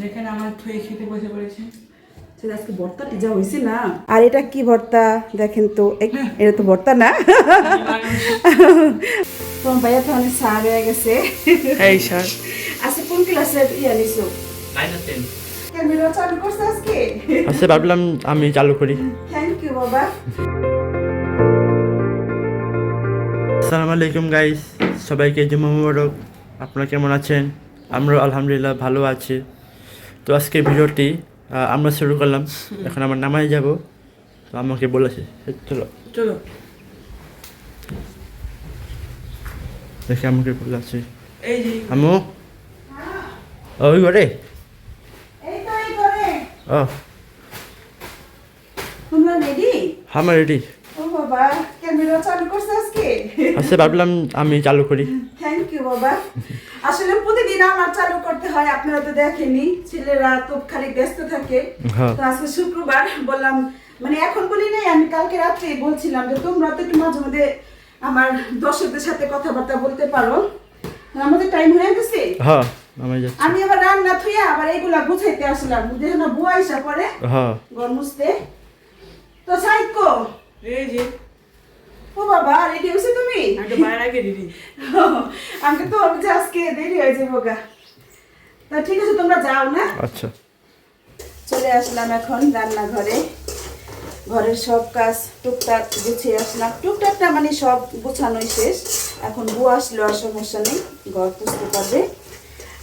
দেখেন আমার থুয়ে খেতে বসে পড়েছে। আজকে ভর্তাটি যা হয়েছে না আর এটা কি ভর্তা? দেখেন তো এটা তো ভর্তা না? তোমার ভাইয়া তো অনেক সার হয়ে গেছে। এই স্যার। আজকে কোন ক্লাসের ইয়া নিছো? নাইন আর টেন ক্যামেরা চালু করছে আজকে? আচ্ছা ভাবলাম আমি চালু করি। থ্যাংক ইউ বাবা। আসসালামু আলাইকুম গাইস সবাইকে জুম্মা মুবারক। আপনারা কেমন আছেন? আমরা আলহামদুলিল্লাহ ভালো আছি। তো আজকে ভিডিওটি আমরা শুরু করলাম। এখন আমার নামায় যাব। তো আমাকে বলেছে চলো। চলো। দেখে আমাকে বলেছে এই যে। আমু ওই ঘরে? এই তো এই ও। রেডি আমার রেডি ও বাবা ক্যামেরা চালু করছে আজকে? আচ্ছা ভাবলাম আমি চালু করি। থ্যাংক ইউ বাবা। আসলে প্রতিদিন আমার চালু করতে হয় আপনারা তো দেখেনি ছেলেরা তো খালি ব্যস্ত থাকে। হ্যাঁ। তো আজকে শুক্রবার বললাম মানে এখন বলি নাই আমি কালকে রাত্রে বলছিলাম যে তোমরা তো একটু মাঝে মধ্যে আমার দর্শকদের সাথে কথাবার্তা বলতে পারো। আমাদের টাইম হয়ে গেছে। হ্যাঁ আমি আবার রান্না থুয়ে আবার এইগুলা গুছাইতে আসলাম। বুঝে না বুয়া পরে হ্যাঁ। ঘর মুছতে। তো সাইকো এই যে তুমি আমি তো বাইরে আগে দিদি। আমাকে তো হবে আজকে দেরি হয়েছে বোকা তা ঠিক আছে তোমরা যাও না? আচ্ছা। চলে আসলাম এখন রান্নাঘরে। ঘরের সব কাজ টুকটাক গুছিয়ে আসলাম। টুকটাকটা মানে সব গুছানোই শেষ। এখন বউ আসলো আর সমস্যা নেই ঘর পুষতে পারবে।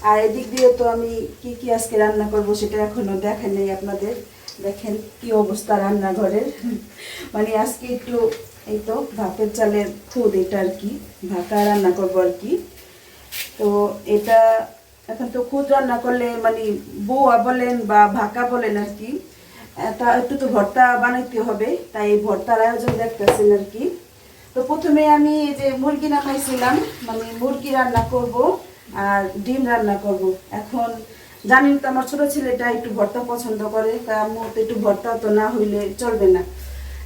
আর এদিক দিয়ে তো আমি কি কি আজকে রান্না করব সেটা এখনও দেখা নেই আপনাদের। দেখেন কি অবস্থা রান্নাঘরের। মানে আজকে একটু এই তো ভাতের চালের খুদ এটা আর কি, ভাতা রান্না করব আর কি। তো এটা এখন তো খুদ রান্না করলে মানে বউয়া বলেন বা ভাকা বলেন আর কি তা একটু তো ভর্তা বানাইতে হবে, তাই এই ভর্তার আয়োজন দেখতেছেন আর কি। তো প্রথমে আমি এই যে মুরগি নামাইছিলাম মানে মুরগি রান্না করব আর ডিম রান্না করব। এখন জানেন তো আমার ছোট ছেলেটা একটু ভর্তা পছন্দ করে, তা আমার একটু ভর্তা তো না হইলে চলবে না।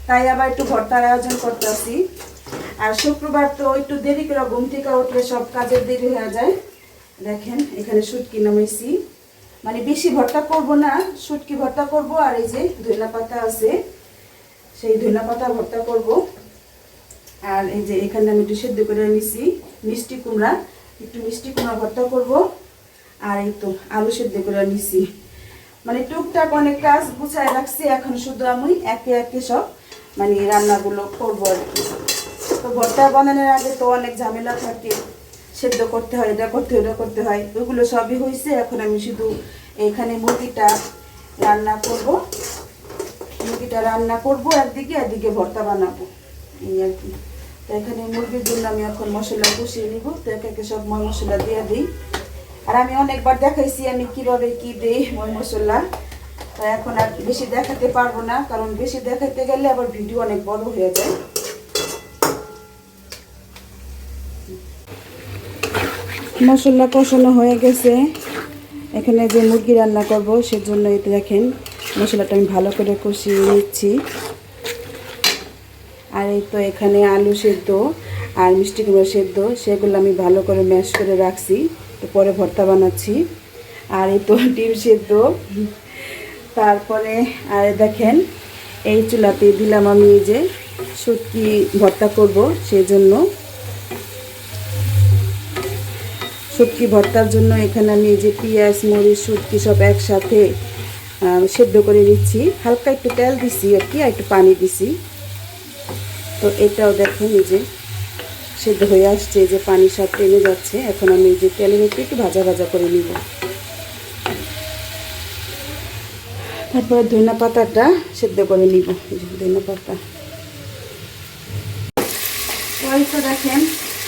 তাই আবার একটু ভর্তার আয়োজন করতেছি। আর শুক্রবার তো একটু দেরি করে ঘুম থেকে উঠলে সব কাজের দেরি হয়ে যায়। দেখেন, এখানে শুটকি নামাইছি। মানে বেশি ভর্তা করব না, শুটকি ভর্তা করব, আর এই যে ধইলা পাতা আছে, সেই ধইলা পাতা ভর্তা করব। আর এই যে এখানে আমি একটু সেদ্ধ করে নিছি, মিষ্টি কুমড়া, একটু মিষ্টি কুমড়া ভর্তা করব। আর এই তো আলু সেদ্ধ করে নিছি। মানে টুকটাক অনেক কাজ গুছায় রাখছি, এখন শুধু আমি একে একে সব মানে রান্নাগুলো করব আর কি। তো ভর্তা বানানোর আগে তো অনেক ঝামেলা থাকে। সেদ্ধ করতে হয় এটা করতে ওটা করতে হয়। ওগুলো সবই হয়েছে এখন আমি শুধু এখানে মুরগিটা রান্না করব। মুরগিটা রান্না করব একদিকে একদিকে ভর্তা বানাবো। এই আর কি। তো এখানে মুরগির জন্য আমি এখন মশলা কষিয়ে নিব। তো একে একে সব ময় মশলা দিয়ে দিই। আর আমি অনেকবার দেখাইছি আমি কীভাবে কি দিই ময় মশলা। তো এখন আর বেশি দেখাতে পারব না, কারণ বেশি দেখাতে গেলে আবার ভিডিও অনেক বড় হয়ে যায়। মশলা কষানো হয়ে গেছে। এখানে যে মুরগি রান্না করব সেজন্য এতে দেখেন, মশলাটা আমি ভালো করে কষিয়ে নিচ্ছি। আর এই তো এখানে আলু সেদ্ধ আর মিষ্টি কুমড়ো সেদ্ধ, সেগুলো আমি ভালো করে ম্যাশ করে রাখছি। তো পরে ভর্তা বানাচ্ছি। আর এই তো ডিম সেদ্ধ। তারপরে, আর দেখেন, এই চুলাতে দিলাম আমি যে শুটকি ভর্তা করব, সেজন্য। শুটকি ভর্তার জন্য এখানে আমি যে পেঁয়াজ, মরিচ, শুটকি সব একসাথে সেদ্ধ করে নিচ্ছি। হালকা একটু তেল দিছি আর কি একটু পানি দিছি। তো এটাও দেখেন যে সেদ্ধ হয়ে আসছে যে পানি সব টেনে যাচ্ছে। এখন আমি যে তেলের একটু একটু ভাজা ভাজা করে নিব। তারপরে ধনিয়া পাতাটা সেদ্ধ করে নিব। ধনিয়া পাতা। তো দেখেন,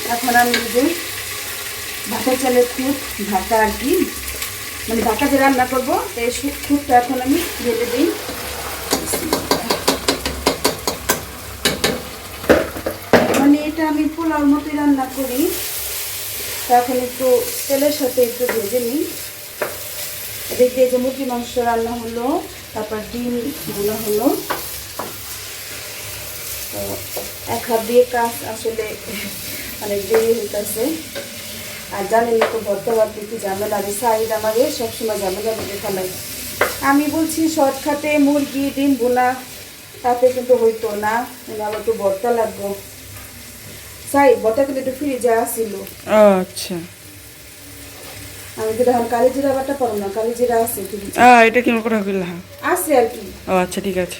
এখন আমি যে ভাতের চালের খুদ ভাতা আর কি মানে ভাতা যে রান্না করব, এই সু- এখন আমি ঢেলে দিই। মানে এটা আমি পোলাওর মতোই রান্না করি। তখন একটু তেলের সাথে একটু ভেজে নিই। এদিক যে মুরগি মাংস রান্না হলো, তারপর ডিমগুলো হলো। তো এক হাত দিয়ে কাজ আসলে অনেক দেরি হইতেছে। আর জানেন তো ভর্তা ভাবতে কি ঝামেলা আমি সাইড আমাকে সবসময় ঝামেলা লেগে ফেলাই আমি বলছি, শর্টকাটে মুরগি, ডিম বোনা তাতে কিন্তু হইতো না। আমার একটু ভর্তা লাগবো। সাই, ভর্তা কিন্তু একটু আসছিল ও আচ্ছা। আমি তো এখন কালি জিরা বাটা পারো না কালি জিরা আছে ফ্রিজে আ এটা কি করে হইলা আছে আর কি। ও আচ্ছা ঠিক আছে।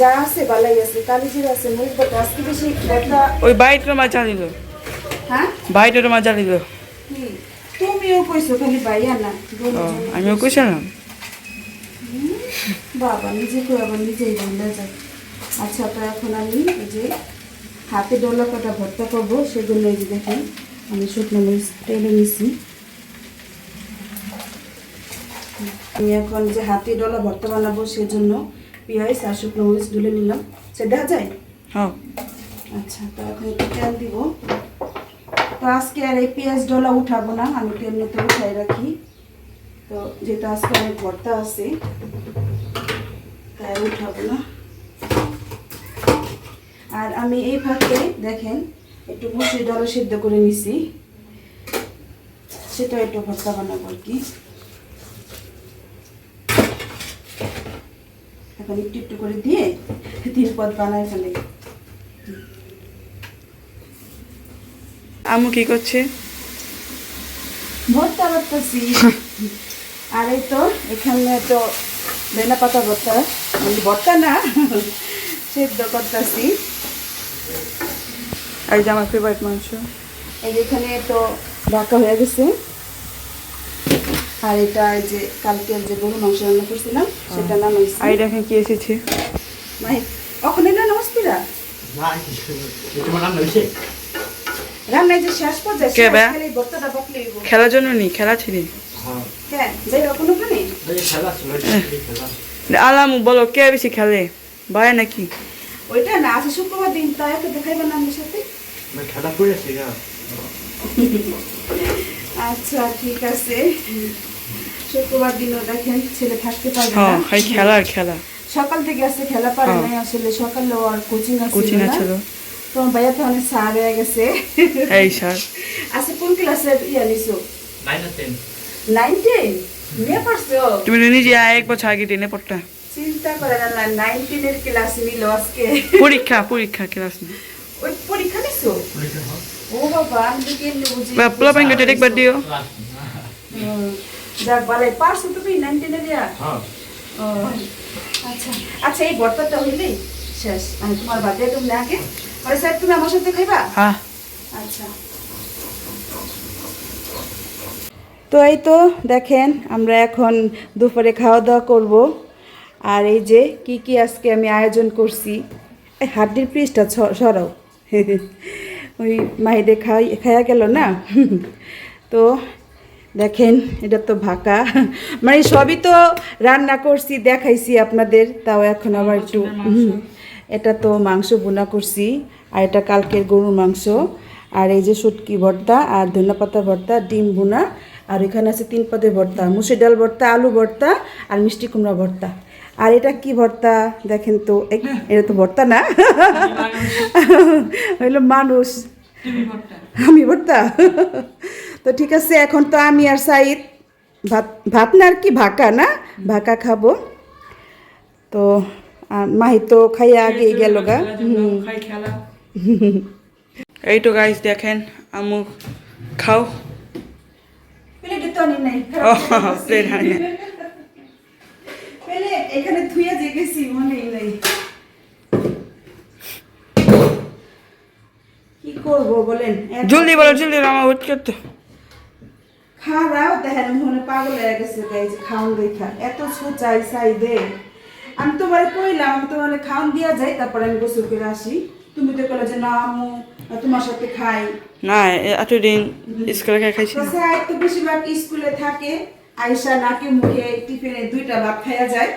যা আছে আছে কালি জিরা আছে মুরগি বাটা আজকে বেশি ওই মাছ দিল হ্যাঁ? মাছ দিল তুমিও কইছো খালি ভাইয়া না আমিও কইছিলাম। বাবা নিজে কই আবার নিজেই ভালো যায়। আচ্ছা তো এখন আমি যে হাতে ডলা কাটা ভর্তা করব সেজন্য এই যে দেখেন আমি শুকনো মরিচ টেনে নিছি। আমি এখন যে হাতে ডলা ভর্তা বানাবো সেজন্য পেঁয়াজ আর শুকনো মরিচ ডুলে নিলাম। সে দেখা যায়? হ্যাঁ। আচ্ছা তো এখন একটু তেল দিব। তো আজকে আর এই পেঁয়াজ ডলা উঠাবো না আমি একটু এমনিতে উঠাই রাখি। তো যেহেতু আজকে অনেক ভর্তা আছে তাই উঠাবো না। আর আমি এই ফাঁকে দেখেন একটু মুসুরি ডাল সিদ্ধ করে নিছি। সেটা একটু ভর্তা বানাবো আর কি। এখন একটু একটু করে দিয়ে তিন পদ বানাই ফেলে। আমু কি করছে? ভর্তা করতেছি আর এই তো এখানে তো বেনা পাতা ভর্তা। মানে ভর্তা না সেদ্ধ করতেছি। যে আমার ফেভারিট মাংস। এই যে এখানে তো ঢাকা হয়ে গেছে। আর এটা যে কালকে যে গরু মাংস রান্না করছিলাম সেটা নামাইছি আর দেখেন কি এসেছে? মাই ওখানে না নমস্তিরা তোমার রান্নায় যে শেষ পর্যায়ে? খালি বকলেই খেলার জন্য নি খেলা ছিলি হ্যাঁ। হ্যাঁ যাই আলামু বলো কে বেশি খেলে? ভাই নাকি? ওইটা না আছে শুক্রবার দিন তাই একটা দেখাইবার না আমার সাথে? খেলা আচ্ছা ঠিক আছে। শুক্রবার দিনও দেখেন ছেলে থাকতে পারবে হ্যাঁ না খাই খেলা আর খেলা। সকাল থেকে আসছে খেলা পারে হ্যাঁ। নাই আসলে সকালে আর কোচিং আছে কোচিং ছিল তোমার ভাইয়া তো অনেক সার হয়ে গেছে। এই স্যার আচ্ছা কোন ক্লাসের ইয়া নিছো? নাইন আর নিয়ে পারছ তুমি নিজে এক বছর আগে টেনে পড়তা। চিন্তা করে না নাইন টেনের ক্লাস নিল আজকে। পরীক্ষা পরীক্ষা ক্লাস না ওই পরীক্ষা নিছো? ও বাবা আমি তো কেন বুঝি? পোলা পাইন একবার দিও। যাক বলে পারছ তুমি? নাইন টেনের ইয়া হ্যাঁ। ও, আচ্ছা। আচ্ছা এই বর্তাটা হইলেই শেষ। আমি তোমার বাদে তুমি আগে। পরে স্যার তুমি আমার সাথে খাইবা? হ্যাঁ। আচ্ছা। তো এই তো দেখেন আমরা এখন দুপুরে খাওয়া দাওয়া করব। আর এই যে কি কি আজকে আমি আয়োজন করছি। এই হাড্ডির পিসটা সরাও। ওই মাহিদে খাই খাইয়া গেল না? তো দেখেন এটা তো ভাকা। মানে সবই তো রান্না করছি দেখাইছি আপনাদের তাও এখন আবার একটু এটা তো মাংস বোনা করছি আর এটা কালকের গরুর মাংস। আর এই যে শুটকি ভর্তা আর ধনেপাতা ভর্তা ডিম বোনা আর এখানে আছে তিন পদের ভর্তা মুসুর ডাল ভর্তা আলু ভর্তা আর মিষ্টি কুমড়া ভর্তা। আর এটা কি ভর্তা? দেখেন তো এই- এটা তো ভর্তা না? হইল মানুষ। আমি ভর্তা? তো ঠিক আছে এখন তো আমি আর সাইদ ভাত ভাত না আর কি ভাকা না? ভাকা খাব। তো মাহি তো খাইয়া আগে গেল গা। এই তো গাইস দেখেন আমু খাও। এখানে যে গেছি নাই। কি করব বলেন? জলদি বলো জলদি আমার করতে। খাওয়াও দেখেন মনে পাগল হয়ে গেছে গাইজ খাওন দেখা। এত সোচাই চাই দে আমি তোমার কইলাম আমি তোমার খাওন দিয়া যাই তারপর আমি গোসল করে আসি। তুমি তো কলে যে না আমু তোমার সাথে খাই। না এতদিন স্কুলে খাই খাইছি তো তো বেশিরভাগ স্কুলে থাকে আয়সা নাকে মুখে টিফিনে দুইটা ভাত খাওয়া যায়।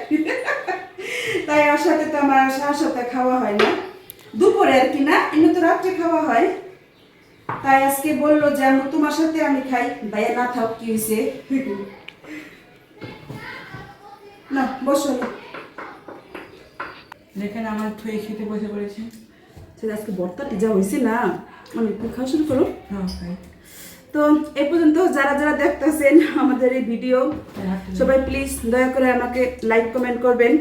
তাই ওর সাথে তো আমার সার সাথে খাওয়া হয় না। দুপুরে আর কি না এমনি তো রাত্রে খাওয়া হয়। তাই আজকে বলল যে আমি তোমার সাথে আমি খাই। ভাইয়া না থাক কি হয়েছে না বসো না। দেখেন আমার থুয়ে খেতে বসে পড়েছে। সেটা আজকে বর্তাটি যা হয়েছে না অনেক খাওয়া শুরু করো। হ্যাঁ তো এই পর্যন্ত যারা যারা দেখতেছেন আমাদের এই ভিডিও সবাই প্লিজ দয়া করে আমাকে লাইক কমেন্ট করবেন।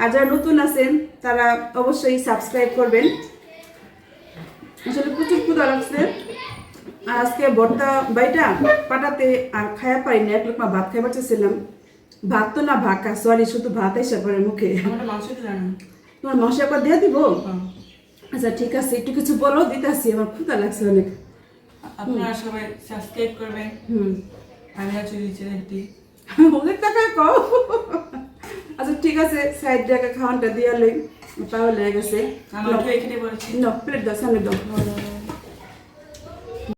আর যারা নতুন আছেন তারা অবশ্যই সাবস্ক্রাইব করবেন। আসলে প্রচুর ক্ষুদা লাগছে। আর আজকে বর্তা বাইটা পাটাতে আর খায়া পারি না এক লোকমা ভাত খাইবার চেয়েছিলাম ভাত তো না ভাকা সরি শুধু ভাত এসে পড়ে মুখে। তোমার মাসে একবার দিয়ে দিব? আচ্ছা ঠিক আছে একটু কিছু বলো দিতেছি আমার ক্ষুদা লাগছে অনেক। আপনারা সবাই সাবস্ক্রাইব করবেন। হুম। আমি হচ্ছে চ্যানেলটি অনেক টাকা কও। আচ্ছা ঠিক আছে সাইড টাকা খাওয়ানটা দিয়ে লই। তাহলে হয়ে গেছে। ন প্লেট দাও সামনে দাও।